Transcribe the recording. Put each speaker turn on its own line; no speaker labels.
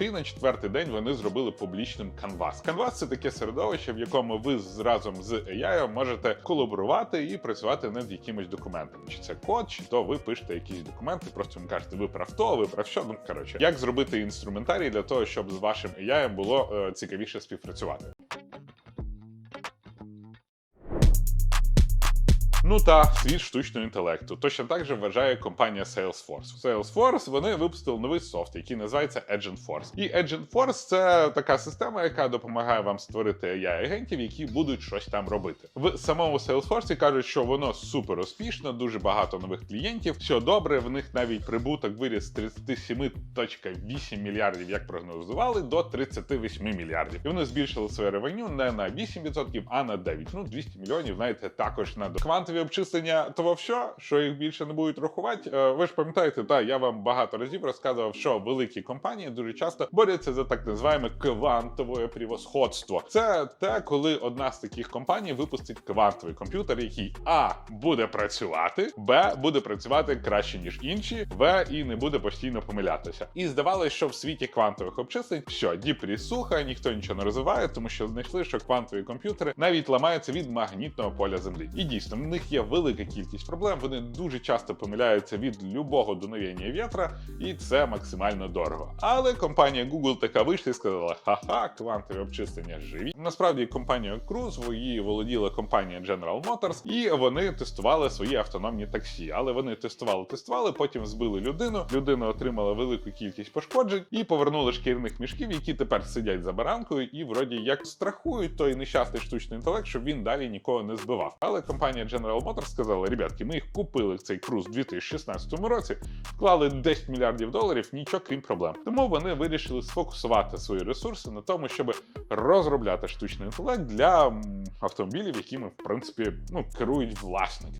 І на четвертий день вони зробили публічним Canvas. Canvas – це таке середовище, в якому ви разом з AI можете колаборувати і працювати над якимось документом. Чи це код, чи то ви пишете якісь документи, просто їм кажете, ви прав то, ви прав що. Ну коротше, як зробити інструментарій для того, щоб з вашим AI було е, цікавіше співпрацювати. Ну та світ штучного інтелекту. Точно так же вважає компанія Salesforce. Salesforce вони випустили новий софт, який називається Agent Force. І Agent Force це така система, яка допомагає вам створити AI-агентів, які будуть щось там робити. В самому Salesforce кажуть, що воно супер успішно, дуже багато нових клієнтів. Все добре, в них навіть прибуток виріс з 37,8 мільярдів, як прогнозували, до 38 мільярдів. І вони збільшили своє ревеню не на 8%, а на 9%. Ну 200 мільйонів, знаєте, також на квантові обчислення того що, що їх більше не будуть рахувати. Е, Ви ж пам'ятаєте, та я вам багато разів розказував, що великі компанії дуже часто борються за так називаємо квантове превосходство. Це те, коли одна з таких компаній випустить квантовий комп'ютер, який а буде працювати, б буде працювати краще ніж інші, в і не буде постійно помилятися. І здавалося, що в світі квантових обчислень що діпрі суха, ніхто нічого не розвиває, тому що знайшли, що квантові комп'ютери навіть ламаються від магнітного поля землі. І дійсно, в них є велика кількість проблем. Вони дуже часто помиляються від любого дуновення вітра, і це максимально дорого. Але компанія Google така вийшла і сказала: ха-ха, квантові обчислення живі. Насправді компанія Cruise, її володіла компанія General Motors, і вони тестували свої автономні таксі. Але вони тестували, тестували, потім збили людину. Людина отримала велику кількість пошкоджень і повернули шкірних мішків, які тепер сидять за баранкою, і вроді як страхують той нещасний штучний інтелект, щоб він далі нікого не збивав. Але компанія General Motors сказали, ребятки, ми їх купили цей круз у 2016 році, вклали 10 мільярдів доларів, нічого крім проблем. Тому вони вирішили сфокусувати свої ресурси на тому, щоб розробляти штучний інтелект для автомобілів, якими в принципі ну керують власники.